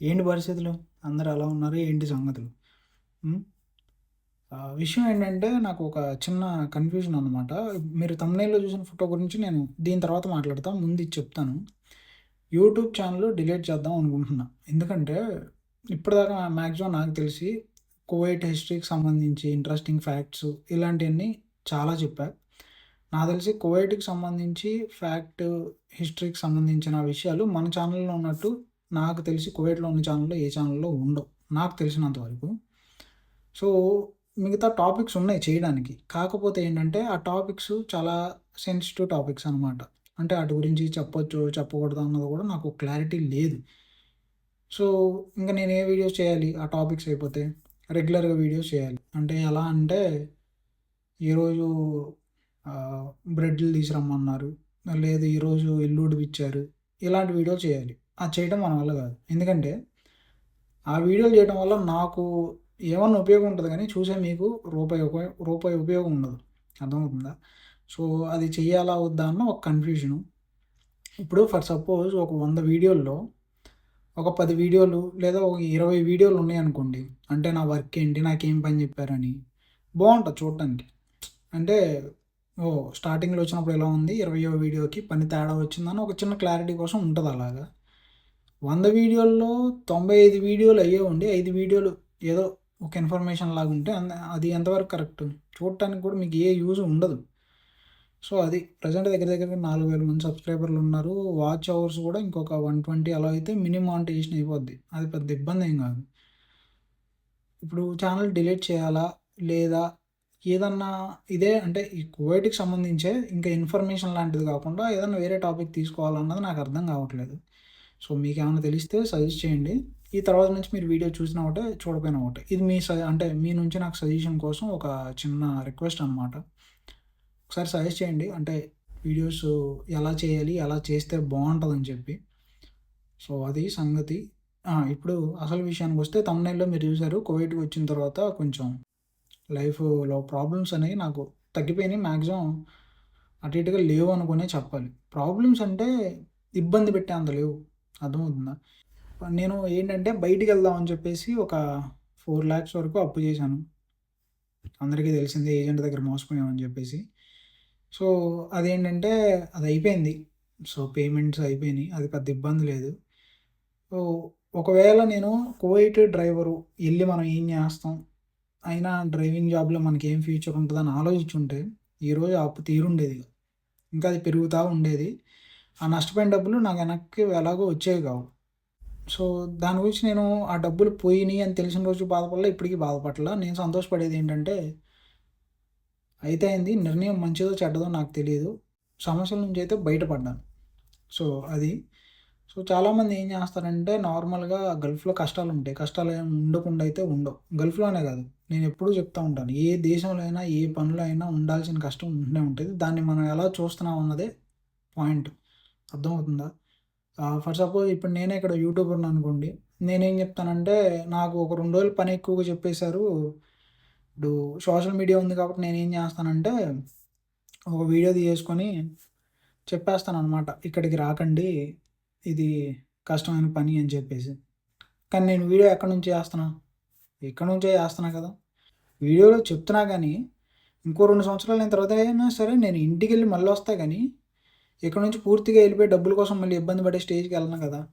ఏంటి పరిస్థితులు? అందరూ ఎలా ఉన్నారు? ఏంటి సంగతులు? విషయం ఏంటంటే నాకు ఒక చిన్న కన్ఫ్యూజన్ అనమాట మీరు తమ్నేల్లో చూసిన ఫోటో గురించి నేను దీని తర్వాత మాట్లాడతాను ముందు ఇది చెప్తాను. యూట్యూబ్ ఛానల్ డిలీట్ చేద్దాం అనుకుంటున్నా. ఎందుకంటే ఇప్పటిదాకా మ్యాక్సిమం నాకు తెలిసి కోవిడ్ హిస్టరీకి సంబంధించి ఇంట్రెస్టింగ్ ఫ్యాక్ట్స్ ఇలాంటివన్నీ చాలా చెప్పా. నాకు తెలిసి కోవిడ్కి సంబంధించి ఫ్యాక్ట్ హిస్టరీకి సంబంధించిన విషయాలు మన ఛానల్లో ఉన్నట్టు నాకు తెలిసి కువైట్లో ఉన్న ఛానల్లో ఏ ఛానల్లో ఉండవు. నాకు తెలిసినంత వరకు. సో మిగతా టాపిక్స్ ఉన్నాయి చేయడానికి. కాకపోతే ఏంటంటే ఆ టాపిక్స్ చాలా సెన్సిటివ్ టాపిక్స్ అనమాట అంటే వాటి గురించి చెప్పొచ్చు చెప్పకూడదు అన్నది కూడా నాకు క్లారిటీ లేదు. సో ఇంకా నేను ఏ వీడియోస్ చేయాలి? ఆ టాపిక్స్ అయిపోతే రెగ్యులర్గా వీడియోస్ చేయాలి. అంటే ఎలా అంటే ఈరోజు బ్రెడ్లు తీసురమ్మన్నారు లేదు ఈరోజు ఎల్లుడిపిచ్చారు ఇలాంటి వీడియో చేయాలి. అది చేయడం మన వల్ల కాదు. ఎందుకంటే ఆ వీడియోలు చేయడం వల్ల నాకు ఏమన్నా ఉపయోగం ఉంటుంది కానీ చూసే మీకు రూపాయి ఉపయోగ రూపాయి ఉపయోగం ఉండదు. అర్థమవుతుందా? సో అది చేయాలా వద్దా అన్న ఒక కన్ఫ్యూజను ఇప్పుడు ఫర్ సపోజ్ ఒక వంద వీడియోల్లో ఒక పది వీడియోలు లేదా ఒక ఇరవై వీడియోలు ఉన్నాయనుకోండి అంటే నా వర్క్ ఏంటి? నాకేం పని చెప్పారని. బాగుంటుంది చూడటానికి అంటే ఓ స్టార్టింగ్లో వచ్చినప్పుడు ఎలా ఉంది? ఇరవయో వీడియోకి పని తేడా వచ్చిందని ఒక చిన్న క్లారిటీ కోసం ఉంటుంది అలాగా. వంద వీడియోల్లో తొంభై ఐదు వీడియోలు అయ్యే ఉండి ఐదు వీడియోలు ఏదో ఒక ఇన్ఫర్మేషన్ లాగా ఉంటే అంద- అది ఎంతవరకు కరెక్ట్? చూడటానికి కూడా మీకు ఏ యూజ్ ఉండదు. సో అది ప్రజెంట్ దగ్గర దగ్గర నాలుగు వేల మంది సబ్స్క్రైబర్లు ఉన్నారు. వాచ్ అవర్స్ కూడా ఇంకొక వన్ ట్వంటీ అలా అయితే మినిమం మానిటైజేషన్ అయిపోద్ది. అది పెద్ద ఇబ్బంది ఏం కాదు. ఇప్పుడు ఛానల్ డిలీట్ చేయాలా? లేదా ఏదన్నా ఇదే అంటే ఈ కువైట్కి సంబంధించే ఇంకా ఇన్ఫర్మేషన్ లాంటిది కాకుండా ఏదన్నా వేరే టాపిక్ తీసుకోవాలన్నది నాకు అర్థం కావట్లేదు. సో మీకు ఏమైనా తెలిస్తే సజెస్ట్ చేయండి. ఈ తర్వాత నుంచి మీరు వీడియో చూసినా ఒకటే చూడపోయిన ఒకటే. ఇది మీ సజ అంటే మీ నుంచి నాకు సజెషన్ కోసం ఒక చిన్న రిక్వెస్ట్ అనమాట ఒకసారి సజెస్ట్ చేయండి. అంటే వీడియోస్ ఎలా చేయాలి ఎలా చేస్తే బాగుంటుందని చెప్పి. సో అది సంగతి. ఇప్పుడు అసలు విషయానికి వస్తే తమిళనాడులో మీరు చూసారు కోవిడ్కి వచ్చిన తర్వాత కొంచెం లైఫ్లో ప్రాబ్లమ్స్ అనేవి నాకు తగ్గిపోయినాయి. మ్యాక్సిమం అటు ఇటుగా లేవు అనుకునే చెప్పాలి. ప్రాబ్లమ్స్ అంటే ఇబ్బంది పెట్టే అంత లేవు. అర్థమవుతుందా? నేను ఏంటంటే బయటికి వెళ్దామని చెప్పేసి ఒక ఫోర్ ల్యాక్స్ వరకు అప్పు చేశాను. అందరికీ తెలిసిందే ఏజెంట్ దగ్గర మోసపోయామని చెప్పేసి. సో అదేంటంటే అది అయిపోయింది. సో పేమెంట్స్ అయిపోయినాయి. అది పెద్ద ఇబ్బంది లేదు. సో ఒకవేళ నేను కోయిట్ డ్రైవరు వెళ్ళి మనం ఏం చేస్తాం? అయినా డ్రైవింగ్ జాబ్లో మనకి ఏం ఫ్యూచర్ ఉంటుందని ఆలోచించుంటే ఈరోజు అప్పు తీరుండేది. ఇంకా అది పెరుగుతూ ఉండేది. ఆ నష్టపోయిన డబ్బులు నాకు వెనక్కి ఎలాగో వచ్చేవి కావు. సో దాని గురించి నేను ఆ డబ్బులు పోయినాయి అని తెలిసిన రోజు బాధపడలే ఇప్పటికీ బాధపడలా. నేను సంతోషపడేది ఏంటంటే అయితే అయింది నిర్ణయం మంచిదో చెడ్డదో నాకు తెలియదు. సమస్యల నుంచి అయితే బయటపడ్డాను. సో అది. సో చాలామంది ఏం చేస్తారంటే నార్మల్గా గల్ఫ్లో కష్టాలు ఉంటాయి. కష్టాలు ఏమి ఉండకుండా అయితే ఉండవు. గల్ఫ్లోనే కాదు. నేను ఎప్పుడూ చెప్తా ఉంటాను ఏ దేశంలో అయినా ఏ పనిలో అయినా ఉండాల్సిన కష్టం ఉంటూనే ఉంటుంది. దాన్ని మనం ఎలా చూస్తున్నాం అన్నదే పాయింట్. అర్థమవుతుందా? ఫర్ సపోజ్ ఇప్పుడు నేనే ఇక్కడ యూట్యూబర్ అనుకోండి. నేనేం చెప్తానంటే నాకు ఒక రెండు రోజులు పని ఎక్కువగా చెప్పేశారు. ఇప్పుడు సోషల్ మీడియా ఉంది కాబట్టి నేనేం చేస్తానంటే ఒక వీడియో తీసుకొని చెప్పేస్తాను అనమాట ఇక్కడికి రాకండి. ఇది కష్టమైన పని అని చెప్పేసి. కానీ నేను వీడియో ఎక్కడి నుంచి చేస్తున్నా? ఎక్కడి నుంచే చేస్తున్నా కదా. వీడియోలో చెప్తున్నా కానీ ఇంకో రెండు సంవత్సరాలు అయిన తర్వాత అయినా సరే నేను ఇంటికి వెళ్ళి మళ్ళీ వస్తా కానీ ఇక్కడ నుంచి పూర్తిగా వెళ్ళిపోయి డబ్బుల కోసం మళ్ళీ ఇబ్బంది పడే స్టేజ్కి వెళ్ళను కదా.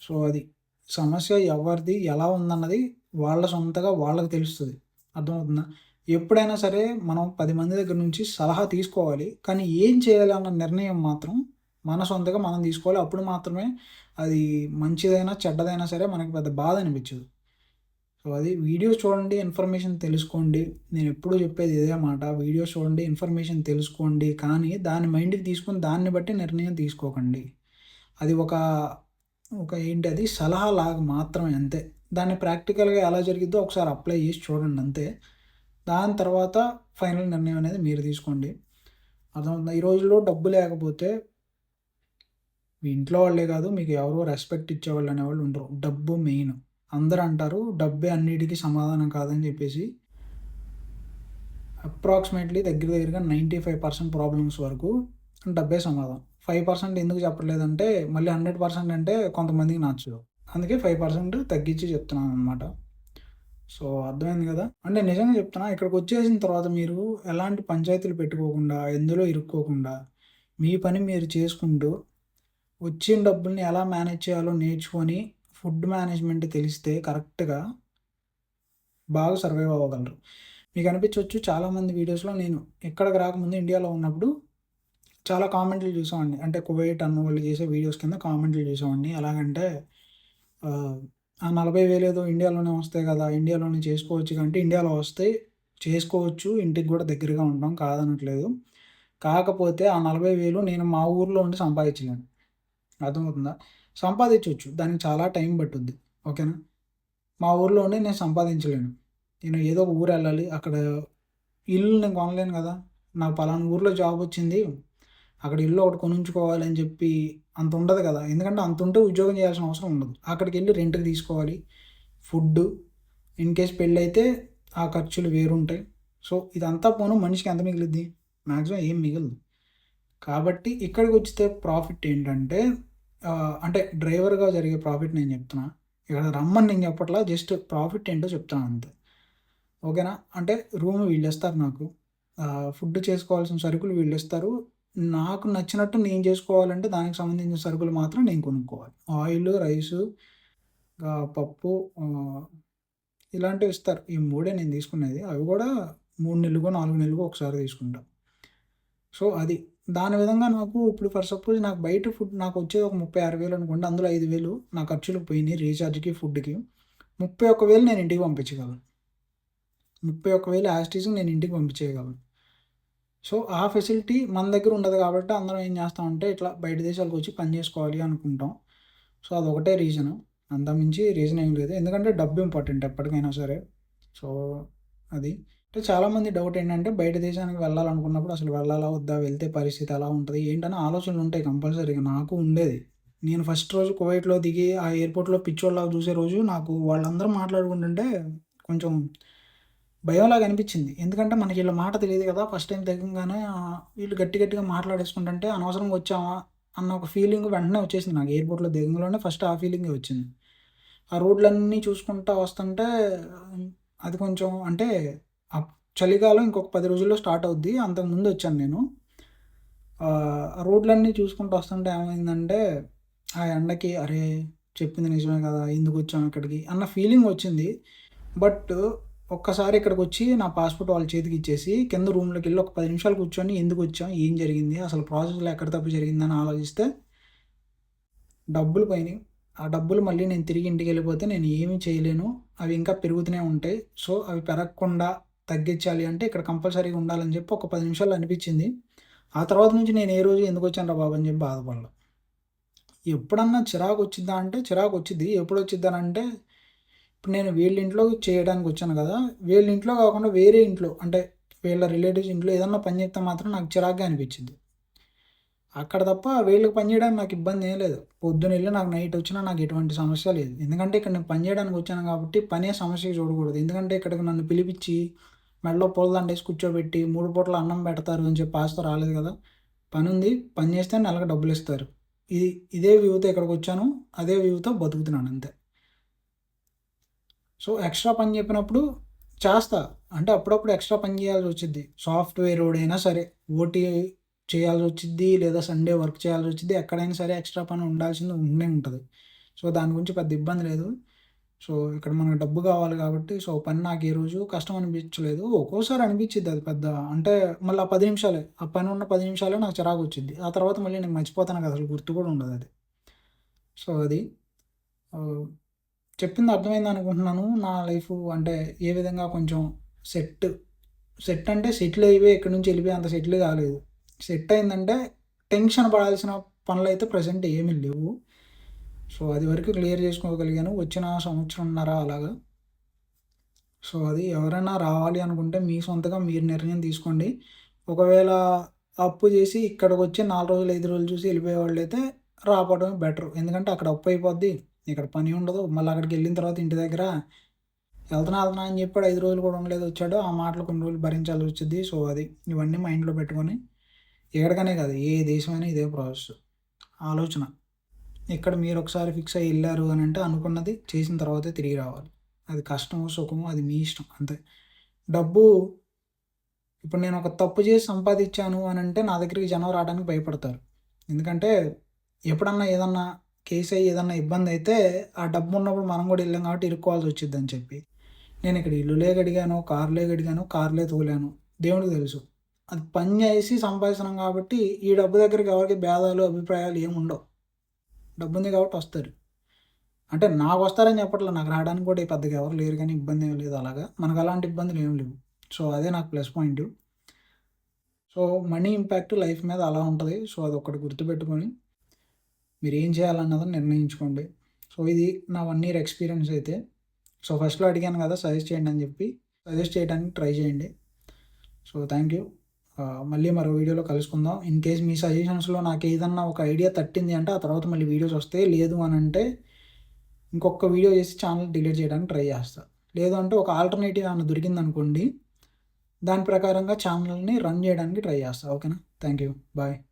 సో అది సమస్య ఎవరిది ఎలా ఉందన్నది వాళ్ళ సొంతగా వాళ్ళకి తెలుస్తుంది. అర్థమవుతుందా? ఎప్పుడైనా సరే మనం పది మంది దగ్గర నుంచి సలహా తీసుకోవాలి. కానీ ఏం చేయాలి అన్న నిర్ణయం మాత్రం మన సొంతగా మనం తీసుకోవాలి. అప్పుడు మాత్రమే అది మంచిదైనా చెడ్డదైనా సరే మనకి పెద్ద బాధ అనిపించదు. సో అది వీడియోస్ చూడండి ఇన్ఫర్మేషన్ తెలుసుకోండి. నేను ఎప్పుడూ చెప్పేది ఇదే మాట వీడియోస్ చూడండి ఇన్ఫర్మేషన్ తెలుసుకోండి. కానీ దాని మైండ్కి తీసుకొని దాన్ని బట్టి నిర్ణయం తీసుకోకండి. అది ఒక ఒక ఏంటి అది? సలహా లాగా మాత్రమే అంతే. దాన్ని ప్రాక్టికల్గా ఎలా జరిగిద్దో ఒకసారి అప్లై చేసి చూడండి అంతే. దాని తర్వాత ఫైనల్ నిర్ణయం అనేది మీరు తీసుకోండి. అర్థమవుతుంది? ఈ రోజుల్లో డబ్బు లేకపోతే మీ ఇంట్లో వాళ్ళే కాదు మీకు ఎవరో రెస్పెక్ట్ ఇచ్చేవాళ్ళు అనేవాళ్ళు ఉండరు. డబ్బు మెయిన్. అందరూ అంటారు డబ్బే అన్నిటికీ సమాధానం కాదని చెప్పేసి. అప్రాక్సిమేట్లీ దగ్గర దగ్గరగా నైంటీ ఫైవ్ పర్సెంట్ ప్రాబ్లమ్స్ వరకు డబ్బే సమాధానం. ఫైవ్ పర్సెంట్ ఎందుకు చెప్పట్లేదంటే మళ్ళీ హండ్రెడ్ పర్సెంట్ అంటే కొంతమందికి నచ్చదు. అందుకే ఫైవ్ పర్సెంట్ తగ్గించి చెప్తున్నాను అనమాట సో అర్థమైంది కదా? అంటే నిజంగా చెప్తున్నా ఇక్కడికి వచ్చేసిన తర్వాత మీరు ఎలాంటి పంచాయతీలు పెట్టుకోకుండా ఎందులో ఇరుక్కోకుండా మీ పని మీరు చేసుకుంటూ వచ్చిన డబ్బుల్ని ఎలా మేనేజ్ చేయాలో నేర్చుకొని ఫుడ్ మేనేజ్మెంట్ తెలిస్తే కరెక్ట్గా బాగా సర్వైవ్ అవ్వగలరు. మీకు అనిపించవచ్చు చాలామంది వీడియోస్లో నేను ఎక్కడికి రాకముందు ఇండియాలో ఉన్నప్పుడు చాలా కామెంట్లు చూసామండి అంటే కువైట్ అన్న వాళ్ళు చేసే వీడియోస్ కింద కామెంట్లు చూసామండి ఎలాగంటే ఆ నలభై వేలు ఏదో ఇండియాలోనే వస్తాయి కదా ఇండియాలోనే చేసుకోవచ్చు కంటే ఇండియాలో వస్తే చేసుకోవచ్చు ఇంటికి కూడా దగ్గరగా ఉంటాం కాదనట్లేదు. కాకపోతే ఆ నలభై వేలు నేను మా ఊర్లో ఉండి సంపాదించలేను అర్థమవుతుందా? సంపాదించవచ్చు. దానికి చాలా టైం పట్టుద్ది ఓకేనా? మా ఊర్లోనే నేను సంపాదించలేను. నేను ఏదో ఒక ఊరు వెళ్ళాలి. అక్కడ ఇల్లు నేను కొనలేను కదా. నాకు పలానా ఊర్లో జాబ్ వచ్చింది. అక్కడ ఇల్లు ఒకటి కొనుంచుకోవాలి అని చెప్పి అంత ఉండదు కదా. ఎందుకంటే అంత ఉంటే ఉద్యోగం చేయాల్సిన అవసరం ఉండదు. అక్కడికి వెళ్ళి రెంట్కి తీసుకోవాలి. ఫుడ్ ఇన్ కేస్ పెళ్ళి అయితే ఆ ఖర్చులు వేరుంటాయి. సో ఇదంతా పోను మనిషికి ఎంత మిగిలిద్ది? మ్యాక్సిమం ఏం మిగలదు. కాబట్టి ఇక్కడికి వచ్చితే ప్రాఫిట్ ఏంటంటే అంటే డ్రైవర్గా జరిగే ప్రాఫిట్ నేను చెప్తున్నా. ఇక్కడ రమ్మని నేను చెప్పట్లా జస్ట్ ప్రాఫిట్ ఏంటో చెప్తాను అంతే. ఓకేనా? అంటే రూమ్ వీళ్ళు ఇస్తారు నాకు ఫుడ్ చేసుకోవాల్సిన సరుకులు వీళ్ళు ఇస్తారు నాకు నచ్చినట్టు నేను చేసుకోవాలంటే దానికి సంబంధించిన సరుకులు మాత్రం నేను కొనుక్కోవాలి. ఆయిల్ రైసు పప్పు ఇలాంటివి ఇస్తారు. ఈ మూడే నేను తీసుకునేది. అవి కూడా మూడు నెలలుగో నాలుగు నెలలుగో ఒకసారి తీసుకుంటాం. సో అది. దాని విధంగా నాకు ఇప్పుడు ఫర్ సపోజ్ నాకు బయట ఫుడ్ నాకు వచ్చేది ఒక ముప్పై ఆరు వేలు అనుకోండి అందులో ఐదు వేలు నా ఖర్చులు పోయినాయి రీఛార్జ్కి ఫుడ్కి ముప్పై ఒక్క వేలు నేను ఇంటికి పంపించగలను. ముప్పై ఒక్క వేలు యాస్టీస్ నేను ఇంటికి పంపించేయగలను. సో ఆ ఫెసిలిటీ మన దగ్గర ఉండదు కాబట్టి అందరం ఏం చేస్తామంటే ఇట్లా బయట దేశాలకు వచ్చి పని చేసుకోవాలి అనుకుంటాం. సో అదొకటే రీజన్ అంతమించి రీజన్ ఏం లేదు. ఎందుకంటే డబ్బు ఇంపార్టెంట్ ఎప్పటికైనా సరే. సో అది. అంటే చాలామంది డౌట్ ఏంటంటే బయట దేశానికి వెళ్ళాలనుకున్నప్పుడు అసలు వెళ్ళాలా వద్దా వెళ్తే పరిస్థితి ఎలా ఉంటుంది ఏంటనే ఆలోచనలు ఉంటాయి కంపల్సరీగా. నాకు ఉండేది. నేను ఫస్ట్ రోజు కువైట్లో దిగి ఆ ఎయిర్పోర్ట్లో పిచ్చోళ్ళగా చూసే రోజు నాకు వాళ్ళందరూ మాట్లాడుకుంటుంటే కొంచెం భయంలాగా అనిపించింది. ఎందుకంటే మనకి వీళ్ళ మాట తెలియదు కదా ఫస్ట్ టైం తెగంగానే వీళ్ళు గట్టి గట్టిగా మాట్లాడేసుకుంటుంటే అనవసరంగా వచ్చామా అన్న ఒక ఫీలింగ్ వెంటనే వచ్చేసింది నాకు. ఎయిర్పోర్ట్లో దిగంలోనే ఫస్ట్ ఆ ఫీలింగే వచ్చింది. ఆ రోడ్లన్నీ చూసుకుంటా వస్తుంటే అది కొంచెం అంటే చలికాలం ఇంకొక పది రోజుల్లో స్టార్ట్ అవుద్ది. అంతకుముందు వచ్చాను నేను. రోడ్లన్నీ చూసుకుంటూ వస్తుంటే ఏమైందంటే ఆ ఎండకి అరే చెప్పింది నిజమే కదా ఎందుకు వచ్చాం ఇక్కడికి అన్న ఫీలింగ్ వచ్చింది. బట్ ఒక్కసారి ఇక్కడికి వచ్చి నా పాస్పోర్ట్ వాళ్ళ చేతికి ఇచ్చేసి కింద రూమ్లోకి వెళ్ళి ఒక పది నిమిషాలు కూర్చొని ఎందుకు వచ్చాం ఏం జరిగింది అసలు ప్రాసెస్లో ఎక్కడ తప్పు జరిగిందని ఆలోచిస్తే డబ్బులు పోయినాయి. ఆ డబ్బులు మళ్ళీ నేను తిరిగి ఇంటికి వెళ్ళిపోతే నేను ఏమీ చేయలేను. అవి ఇంకా పెరుగుతూనే ఉంటాయి. సో అవి పెరగకుండా తగ్గించాలి అంటే ఇక్కడ కంపల్సరీగా ఉండాలని చెప్పి ఒక పది నిమిషాలు అనిపించింది. ఆ తర్వాత నుంచి నేను ఏ రోజు ఎందుకు వచ్చాను రా బాబు అని చెప్పి బాధపడలా. ఎప్పుడన్నా చిరాకు వచ్చిద్దా అంటే చిరాకు వచ్చింది. ఎప్పుడు వచ్చిద్దానంటే ఇప్పుడు నేను వీళ్ళ ఇంట్లో చేయడానికి వచ్చాను కదా. వీళ్ళ ఇంట్లో కాకుండా వేరే ఇంట్లో అంటే వీళ్ళ రిలేటివ్స్ ఇంట్లో ఏదన్నా పని చేస్తే మాత్రం నాకు చిరాగ్గా అనిపించింది. అక్కడ తప్ప వీళ్ళకి పని చేయడానికి నాకు ఇబ్బంది ఏం లేదు. పొద్దున వెళ్ళి నాకు నైట్ వచ్చినా నాకు ఎటువంటి సమస్య లేదు. ఎందుకంటే ఇక్కడ నేను పని చేయడానికి వచ్చాను కాబట్టి పనే సమస్య చూడకూడదు. ఎందుకంటే ఇక్కడికి నన్ను పిలిపించి మెడలో పూల దండేసి కూర్చోబెట్టి మూడు పూటలు అన్నం పెడతారు అని చెప్పి ఆస్తో రాలేదు కదా. పని ఉంది పని చేస్తే నెలకు డబ్బులు ఇస్తారు. ఇది ఇదే వ్యూతో ఇక్కడికి వచ్చాను అదే వ్యూతో బతుకుతున్నాను అంతే. సో ఎక్స్ట్రా పని చెప్పినప్పుడు చేస్తా. అంటే అప్పుడప్పుడు ఎక్స్ట్రా పని చేయాల్సి వచ్చింది సాఫ్ట్వేర్ అయినా సరే ఓటీ చేయాల్సి వచ్చింది లేదా సండే వర్క్ చేయాల్సి వచ్చింది ఎక్కడైనా సరే ఎక్స్ట్రా పని ఉండాల్సింది ఉండే ఉంటుంది. సో దాని గురించి పెద్ద ఇబ్బంది లేదు. సో ఇక్కడ మనకు డబ్బు కావాలి కాబట్టి సో పని నాకు ఏ రోజు కష్టం అనిపించలేదు. ఒక్కోసారి అనిపించింది అది పెద్ద అంటే మళ్ళీ ఆ పది నిమిషాలే. ఆ పని ఉన్న పది నిమిషాలే నాకు చిరాకు వచ్చింది. ఆ తర్వాత మళ్ళీ నేను మర్చిపోతాను కదా అసలు గుర్తు కూడా ఉండదు అది. సో అది చెప్పింది అర్థమైంది అనుకుంటున్నాను. నా లైఫ్ అంటే ఏ విధంగా కొంచెం సెట్ సెట్ అంటే సెటిల్ అయిపోయి ఎక్కడి నుంచి వెళ్ళిపోయి అంత సెటిల్ కాలేదు. సెట్ అయిందంటే టెన్షన్ పడాల్సిన పనులు అయితే ప్రజెంట్ ఏమీ లేవు. సో అది వరకు క్లియర్ చేసుకోగలిగాను. వచ్చిన సంవత్సరంన్నర అలాగా. సో అది ఎవరైనా రావాలి అనుకుంటే మీ సొంతగా మీరు నిర్ణయం తీసుకోండి. ఒకవేళ అప్పు చేసి ఇక్కడికి వచ్చి నాలుగు రోజులు ఐదు రోజులు చూసి వెళ్ళిపోయే వాళ్ళు అయితే రావడం బెటర్. ఎందుకంటే అక్కడ అప్పు అయిపోద్ది. ఇక్కడ పని ఉండదు. మళ్ళీ అక్కడికి వెళ్ళిన తర్వాత ఇంటి దగ్గర వెళ్తున్నా వెళ్తున్నా అని చెప్పాడు. ఐదు రోజులు కూడా ఉండలేదు. వచ్చాడు. ఆ మాటలు కొన్ని రోజులు భరించాల్సి వచ్చింది సో అది ఇవన్నీ మైండ్లో పెట్టుకొని ఎక్కడికనే కాదు ఏ దేశమైనా ఇదే ప్రాసెస్. ఆలోచన. ఇక్కడ మీరు ఒకసారి ఫిక్స్ అయ్యి వెళ్ళారు అని అంటే అనుకున్నది చేసిన తర్వాతే తిరిగి రావాలి. అది కష్టమో సుఖమో అది మీ ఇష్టం అంతే. డబ్బు ఇప్పుడు నేను ఒక తప్పు చేసి సంపాదించాను అని అంటే నా దగ్గరికి జనం రావడానికి భయపడతారు. ఎందుకంటే ఎప్పుడన్నా ఏదన్నా కేసు అయ్యి ఏదన్నా ఇబ్బంది అయితే ఆ డబ్బు ఉన్నప్పుడు మనం కూడా వెళ్ళాం కాబట్టి ఇరుక్కోవాల్సి వచ్చింది అని చెప్పి. నేను ఇక్కడ ఇల్లులే గడిగాను కార్లే గడిగాను కార్లే తోలాను. దేవుడికి తెలుసు. అది పని చేసి సంపాదిస్తున్నాం కాబట్టి ఈ డబ్బు దగ్గరికి ఎవరికి భేదాలు అభిప్రాయాలు ఏమి ఉండవు డబ్బు ఉంది కాబట్టి వస్తారు. అంటే నాకు వస్తారని చెప్పట్లేదు నాకు రావడానికి కూడా పెద్దగా ఎవరు లేరు కానీ ఇబ్బంది ఏం లేదు అలాగా. మనకు అలాంటి ఇబ్బందులు ఏం లేవు. సో అదే నాకు plus point. So money impact life మీద అలా ఉంటుంది. సో అది ఒకటి గుర్తుపెట్టుకొని మీరు ఏం చేయాలన్నది నిర్ణయించుకోండి. సో ఇది నా వన్ ఇయర్ ఎక్స్పీరియన్స్ అయితే. సో ఫస్ట్లో అడిగాను కదా సజెస్ట్ చేయండి అని చెప్పి. సజెస్ట్ చేయడానికి ట్రై చేయండి. So thank you. మళ్ళీ మరో వీడియోలో కలుసుకుందాం. ఇన్ కేస్ మీ సజెషన్స్లో నాకు ఏదన్నా ఒక ఐడియా తట్టింది అంటే ఆ తర్వాత మళ్ళీ వీడియోస్ వస్తాయి లేదు అని అంటే ఇంకొక వీడియో చేసి ఛానల్ డిలీట్ చేయడానికి ట్రై చేస్తాను లేదు అంటే ఒక ఆల్టర్నేటివ్ ఏమైనా దొరికింది అనుకోండి దాని ప్రకారంగా ఛానల్ని రన్ చేయడానికి ట్రై చేస్తాను ఓకేనా థ్యాంక్ యూ బాయ్